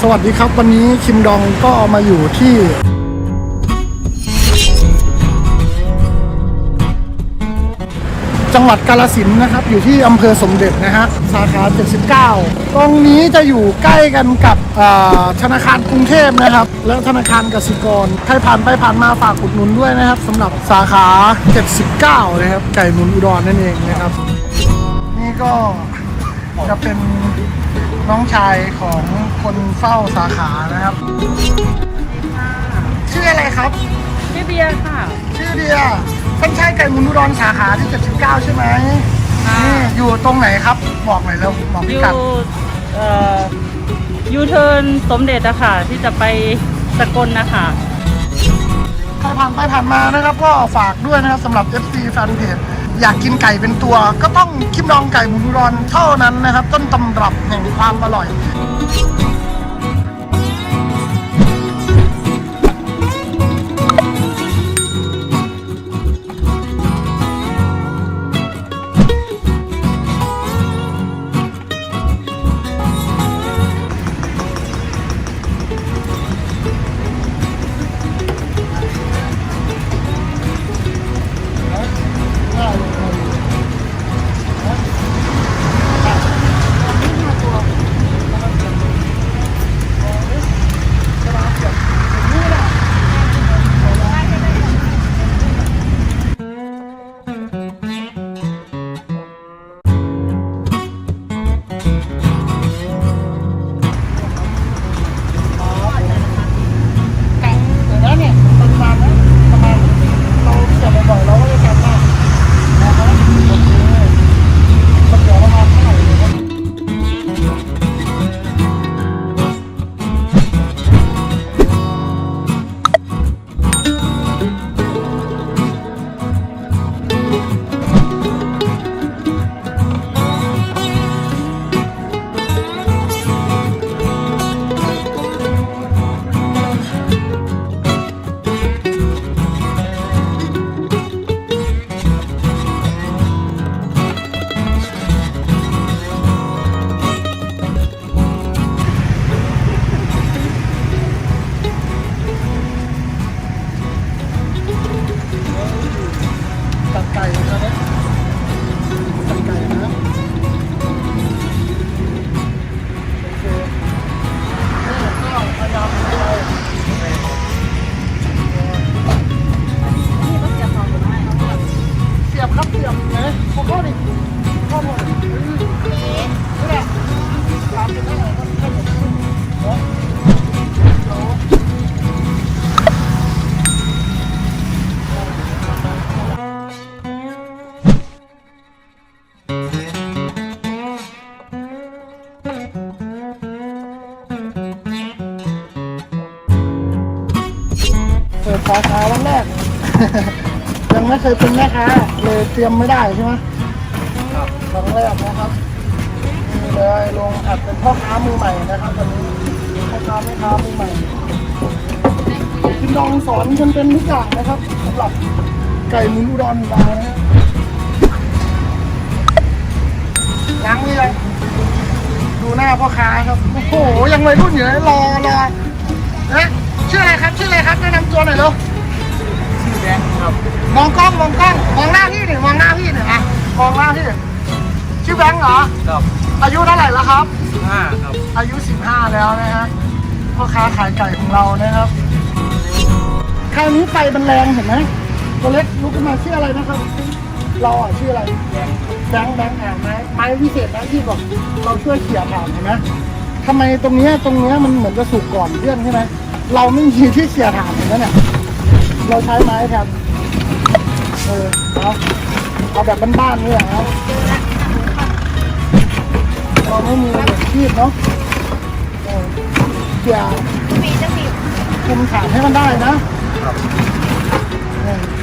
สวัสดีครับวันนี้คิมดองก็มาอยู่ที่ จังหวัดกาลสินนะครับ อยู่ที่อำเภอสมเด็จนะฮะสาขา 79 ตรงนี้จะอยู่ใกล้กันกับธนาคารกรุงเทพนะครับ และธนาคารกสิกรใครผ่านไปผ่านมาฝากอุดหนุนด้วยนะครับสำหรับสาขา 79 นะครับ ไก่หนุนอุดรนั่นเองนะครับ นี่ก็จะเป็น น้องชายของคนเฝ้าสาขานะครับ ชื่ออะไรครับชื่อเบียร์ค่ะ ชื่อเดียท่านชายไก่หมุนอุดรสาขาที่ 79 ใช่ไหมค่ะ นี่อยู่ตรงไหนครับ บอกหน่อยแล้วบอกอพิยู่กัดเอ่อยูเทิร์นสมเด็จอะค่ะ ที่จะไปสกลนะคะ ใครผ่านไปผ่านมานะครับ ก็ฝากด้วยนะครับสำหรับ FC แฟนเพจ อยากกินไก่เป็นตัว ก็ต้องคิมดองไก่หมุนอุดรเท่านั้นนะครับ ต้นตำรับแห่งความอร่อย เข้าเข้าดิเข้าหมดนี่แหละตามไปเท่าไหร่ก็ให้หมดเนาะเดี๋ยวเปิดสาขาวันแรก ยังไม่เคยเป็นแม่ค้าเลยเตรียมไม่ได้ใช่ไหมครับครั้งแรกนะครับนี่เลยลงอัดเป็นพ่อค้ามือใหม่นะครับตอนนี้พ่อค้าแม่ค้ามือใหม่คุณดองสอนจนเป็นทุกอย่างนะครับสำหรับไก่หมุนอุดรของเรานะยังเลยดูหน้าพ่อค้าครับ โอ้โห ยังวัยรุ่นอยู่เลยรอรอเอ๊ะชื่ออะไรครับ ชื่ออะไรครับ แนะนำตัวหน่อยเร็ว ชื่อแบงค์ครับ มองกล้องมองกล้องมองหน้าพี่หน่อยมองหน้าพี่หน่อยอะมองหน้าพี่ชื่อแบงค์เหรอกับอายุเท่าไหร่แล้วครับห้าครับ อายุ 15 แล้วนะฮะพ่อค้าขายไก่ของเรานะครับ คราวนี้ไฟมันแรงเห็นไหมตัวเล็กลุกขึ้นมาชื่ออะไรนะครับ เราอะชื่ออะไรแบงค์แบงค์อะไม้ไม้พิเศษนะที่บอกเราช่วยเขี่ยผ่านเห็นไหมทำไมตรงเนี้ยตรงเนี้ยมันเหมือนจะสุกก่อนเพื่อนใช่ไหมเราไม่มีที่เขี่ยถ่านเห็นไหมเนี่ย เราใช้ไม้แทนเออเอาเอาแบบบ้านๆนี่แหละครับเราไม่มีชีพเนาะเออเขี่ยคุมฐานให้มันได้นะครับ